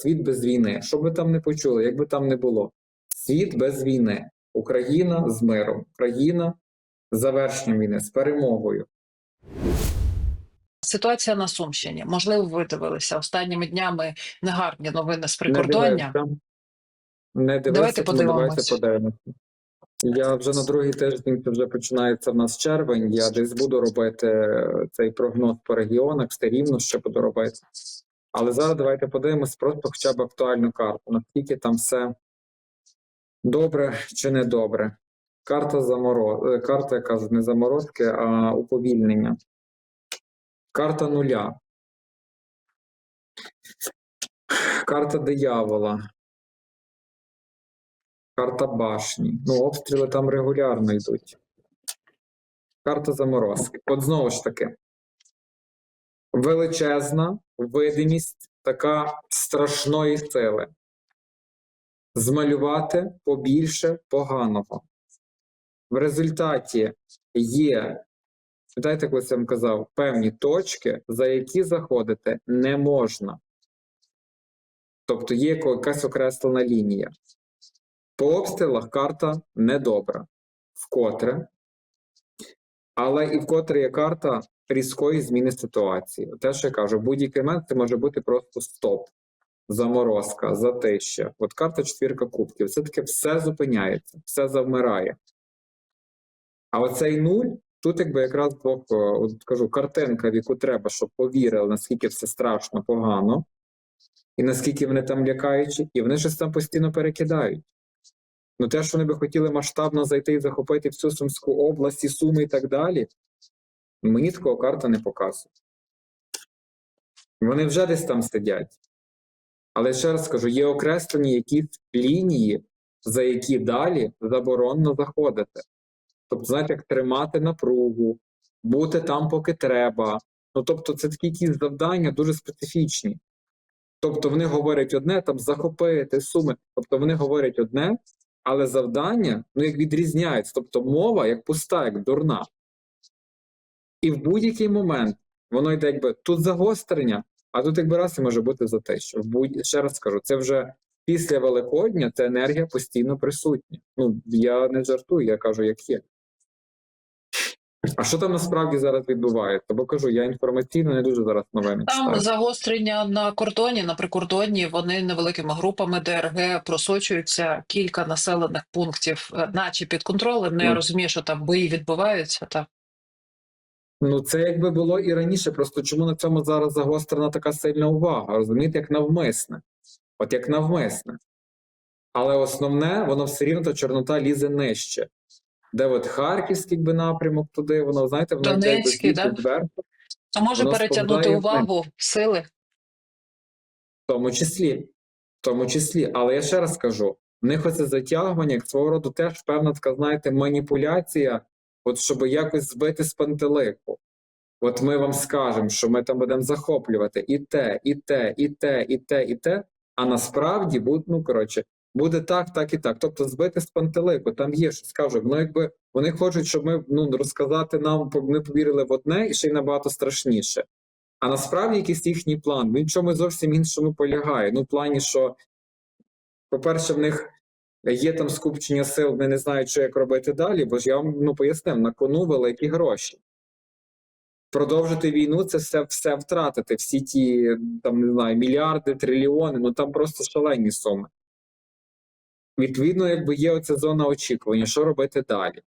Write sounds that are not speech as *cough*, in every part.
світ без війни. Що б ви там не почули, як би там не було. Світ без війни. Україна з миром. Україна з завершенням війни, з перемогою. Ситуація на Сумщині. Можливо, ви дивилися останніми днями негарні новини з прикордоння. Не дивився, Давайте подивимося. Я вже на другий тиждень, це вже починається в нас червень. Я десь буду робити е, цей прогноз по регіонах, все рівно ще буду робити. Але зараз давайте подивимось просто хоча б актуальну карту. Наскільки там все добре чи не добре. Карта замороз... е, карта, яка не заморозки, а уповільнення. Карта нуля. Карта диявола. Карта башні. Ну, обстріли там регулярно йдуть. Карта заморозки. От знову ж таки. Величезна видимість така страшної сили. Змалювати побільше поганого. В результаті є, пам'ятаєте, коли я вам казав, певні точки, за які заходити не можна. Тобто є якась окреслена лінія. По обстрілах карта недобра. Вкотре. Але і вкотре є карта різкої зміни ситуації. Те, що я кажу, будь-який момент це може бути просто стоп, заморозка, затища. От карта четвірка кубків. Це таке все зупиняється, все завмирає. А оцей нуль, тут якби якраз двох, е, от кажу, картинка, в яку треба, щоб повірили, наскільки все страшно, погано, і наскільки вони там лякаючі, і вони щось там постійно перекидають. Ну, те, що вони би хотіли масштабно зайти і захопити всю Сумську область, і Суми і так далі, мені такого карта не показує. Вони вже десь там сидять. Але ще раз скажу: є окреслені якісь лінії, за які далі заборонено заходити. Тобто, знаєте, як тримати напругу, бути там, поки треба. Ну, тобто, це такі якісь завдання дуже специфічні. Тобто вони говорять одне, там захопити суми. Тобто вони говорять одне, але завдання ну, як відрізняється, Тобто мова як пуста, як дурна. І в будь-який момент воно йде якби тут загострення, а тут якби раз і може бути за те, що будь... ще раз скажу, це вже після Великодня ця енергія постійно присутня. Ну, я не жартую, я кажу, як є. А що там насправді зараз відбувається? Бо кажу, я інформаційно не дуже зараз новини Там читаю. загострення на кордоні, на прикордонні. Вони невеликими групами ДРГ просочуються кілька населених пунктів, е, наче під контролем. Ну я розумію, що там бої відбуваються. Так Ну, це якби було і раніше. Просто чому на цьому зараз загострена така сильна увага? Розумієте, як навмисне. От як навмисне. Але основне, воно все рівно та чорнота лізе нижче. Де от Харківський якби напрямок туди, воно, знаєте, воно Донецький, да? зверху, а може Воно перетягнути увагу сили. в тому числі. В тому числі. Але я ще раз кажу: в них оце затягування, як свого роду теж певна така, знаєте, маніпуляція, от щоб якось збити з пантелику. От ми вам скажемо, що ми там будемо захоплювати і те, і те, і те, і те, і те. А насправді ну коротше, буде так, так і так. Тобто збити з пантелику, там є щось кажу. Ну, якби вони хочуть, щоб ми ну розказати нам, ми повірили в одне і ще й набагато страшніше. А насправді якийсь їхній план, він чомусь зовсім іншому полягає. Ну, в плані, що, по-перше, в них є там скупчення сил, вони не знають, що як робити далі, бо ж я вам ну, пояснив, на кону великі гроші. Продовжити війну це все, все втратити, всі ті там не знаю, мільярди, трильйони, ну там просто шалені суми. Відповідно, якби є оця зона очікування, що робити далі.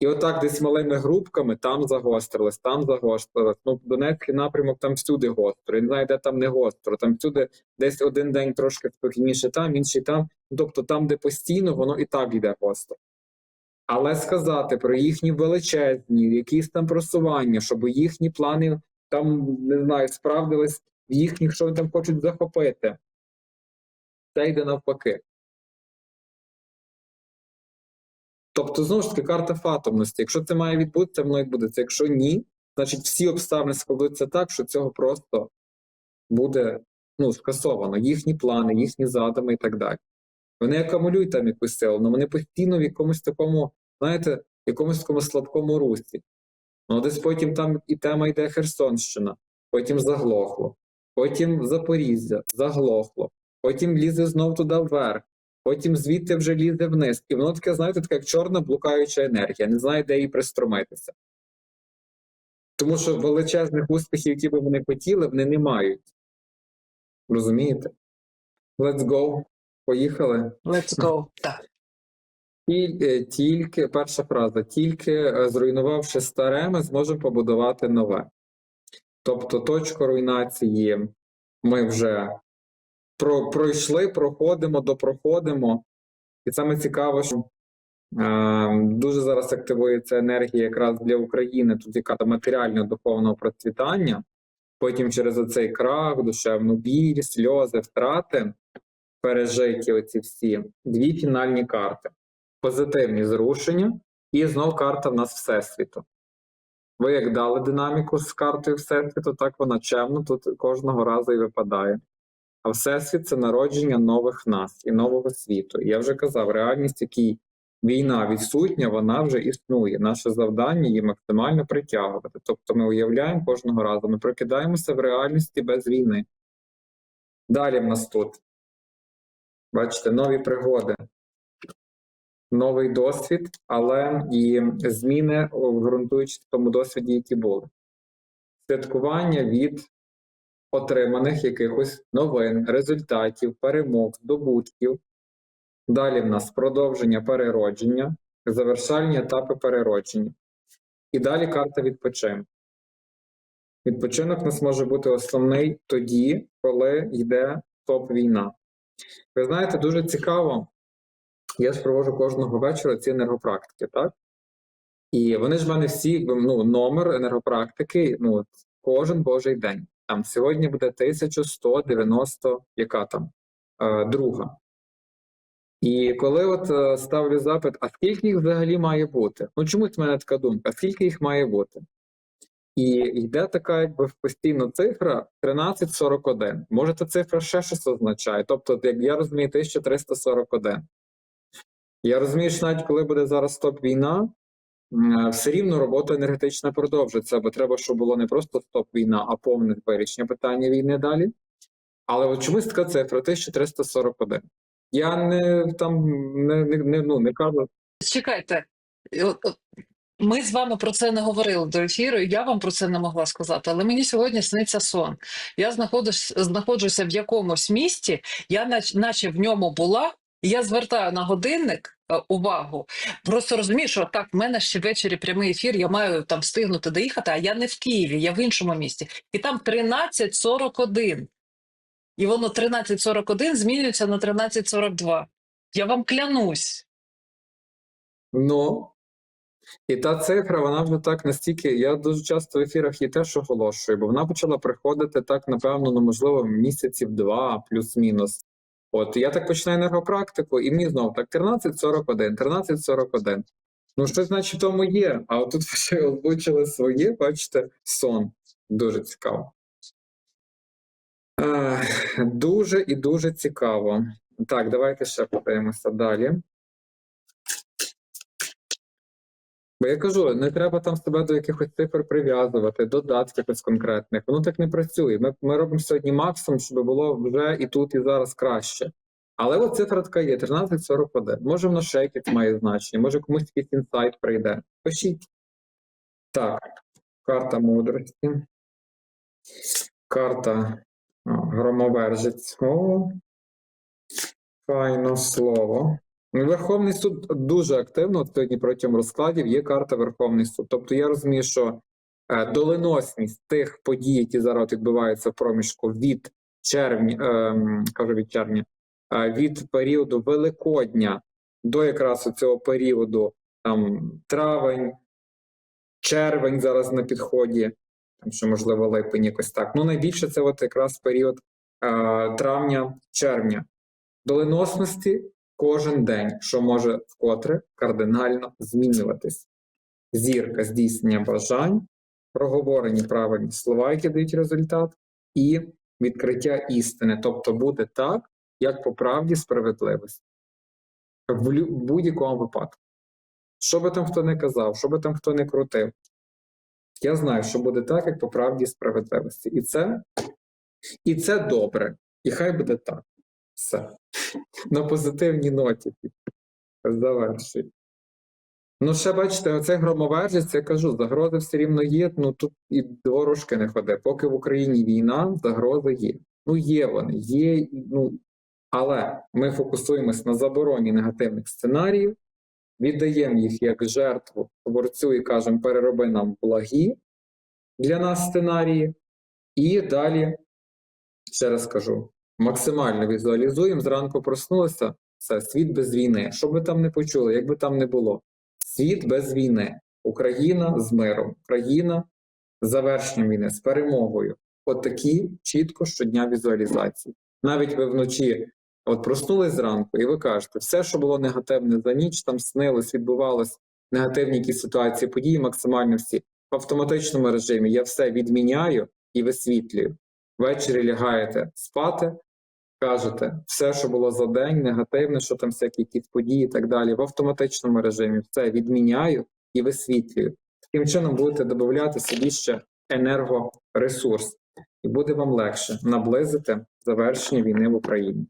І отак десь малими групками там загострилось, там загострилось. Ну, Донецький напрямок там всюди гостро. Я не знаю, де там не гостро. Там всюди десь один день трошки спокійніше там, інший там. Ну, тобто там, де постійно, воно і так йде гостро. Але сказати про їхні величезні, якісь там просування, щоб їхні плани там, не знаю, справдились в їхніх, що вони там хочуть захопити. Це йде навпаки. Тобто, знову ж таки, карта фатомності. Якщо це має відбутися, воно відбудеться. Якщо ні, значить всі обставини складуться так, що цього просто буде ну, скасовано. Їхні плани, їхні задуми і так далі. Вони акумулюють там якусь силу, але вони постійно в якомусь такому, знаєте, якомусь такому слабкому русі. Ну, десь потім там і тема йде Херсонщина, потім заглохло. потім Запоріжжя, заглохло, потім лізе знов туди вверх, потім звідти вже лізе вниз. І воно таке, знаєте, така як чорна блукаюча енергія, не знає, де їй пристромитися. Тому що величезних успіхів, які би вони хотіли, вони не мають. Розумієте? Let's go. Поїхали. Let's go. Так. І е, тільки перша фраза: тільки е, зруйнувавши старе, ми зможемо побудувати нове. Тобто, точку руйнації ми вже про, пройшли, проходимо, допроходимо. І саме цікаво, що е, дуже зараз активується енергія якраз для України, тут яка то матеріального духовного процвітання. Потім через оцей крах, душевну біль, сльози, втрати, пережиті оці всі дві фінальні карти позитивні зрушення, і знов карта в нас Всесвіту. Ви як дали динаміку з картою Всесвіту, так вона чемно тут кожного разу і випадає. А Всесвіт це народження нових нас і нового світу. Я вже казав, реальність, якій війна відсутня, вона вже існує. Наше завдання її максимально притягувати. Тобто ми уявляємо кожного разу, ми прокидаємося в реальності без війни. Далі в нас тут. Бачите, нові пригоди новий досвід, але і зміни, ґрунтуючись в тому досвіді, які були. Святкування від отриманих якихось новин, результатів, перемог, здобутків. Далі в нас продовження переродження, завершальні етапи переродження. І далі карта відпочинку. Відпочинок у нас може бути основний тоді, коли йде топ-війна. Ви знаєте, дуже цікаво. Я ж проводжу кожного вечора ці енергопрактики, так? І вони ж в мене всі, ну, номер енергопрактики, ну, кожен божий день. Там сьогодні буде 1190, яка там, е, друга. І коли от е, ставлю запит, а скільки їх взагалі має бути? Ну, чомусь в мене така думка, а скільки їх має бути? І йде така, якби постійно цифра 1341. Може, та цифра ще щось означає. Тобто, як я розумію, 1341. Я розумію, що навіть коли буде зараз стоп-війна, м, все рівно робота енергетична продовжиться, бо треба, щоб було не просто стоп-війна, а повне вирішення питання війни далі. Але от чомусь така цифра 1341. Я не там не, не, не, ну, не кажу. Чекайте, от ми з вами про це не говорили до ефіру, і я вам про це не могла сказати. Але мені сьогодні сниться сон. Я знаходжусь, знаходжуся в якомусь місті, я нач- наче в ньому була, і я звертаю на годинник е, увагу. Просто розумію, що так, в мене ще ввечері прямий ефір, я маю там встигнути доїхати, а я не в Києві, я в іншому місті. І там 13.41. І воно 13.41 змінюється на 13.42. Я вам клянусь. Ну. І та цифра, вона вже так настільки. Я дуже часто в ефірах її теж оголошую, бо вона почала приходити так, напевно, ну, можливо, місяців два, плюс-мінус. От я так починаю енергопрактику, і мені знову так 1341, 1341. Ну, щось, значить, в тому є. А от тут ви *laughs* ще озвучили своє, бачите, сон. Дуже цікаво. Дуже і дуже цікаво. Так, давайте ще подивимося далі. Бо я кажу, не треба там себе до якихось цифр прив'язувати, додатків якось конкретних. Воно так не працює. Ми, ми робимо сьогодні максимум, щоб було вже і тут, і зараз краще. Але от цифра така є: 1341. Може, воно ще якесь має значення, може комусь якийсь інсайт прийде. Пишіть. Так, карта мудрості. Карта громовержець. О, файно слово. Верховний суд дуже активно сьогодні протягом розкладів є карта Верховний суд. Тобто я розумію, що е, доленосність тих подій, які зараз відбуваються в проміжку від червня, ем, кажу від червня, е, від періоду Великодня до якраз цього періоду там травень, червень зараз на підході, там що можливо липень якось так. Ну найбільше це от якраз період е, травня-червня. Доленосності кожен день, що може вкотре кардинально змінюватись. Зірка здійснення бажань, проговорені правильні слова, які дають результат, і відкриття істини, тобто буде так, як по правді справедливості. В будь-якому випадку. Що би там хто не казав, що би там хто не крутив, я знаю, що буде так, як по правді справедливості. І це І це добре. І хай буде так. Все. На позитивній ноті. Завершуй. Ну, ще бачите, оцей громовержець, я кажу, загрози все рівно є. Ну тут і дворожки не ходи. Поки в Україні війна, загрози є. Ну, є вони, є. Ну, але ми фокусуємось на забороні негативних сценаріїв, віддаємо їх як жертву творцю і кажемо, перероби нам благі для нас сценарії. І далі, ще раз кажу, максимально візуалізуємо, зранку проснулися, це світ без війни. Що би там не почули, як би там не було. Світ без війни. Україна з миром, Україна з завершенням війни, з перемогою. От такі чітко щодня візуалізації. Навіть ви вночі от проснулись зранку, і ви кажете, все, що було негативне за ніч, там снилось, відбувалось негативні якісь ситуації, події, максимально всі. В автоматичному режимі я все відміняю і висвітлюю. Ввечері лягаєте спати, кажете, все, що було за день, негативне, що там всякі якісь події і так далі, в автоматичному режимі все відміняю і висвітлюю. Таким чином будете додати собі ще енергоресурс, і буде вам легше наблизити завершення війни в Україні.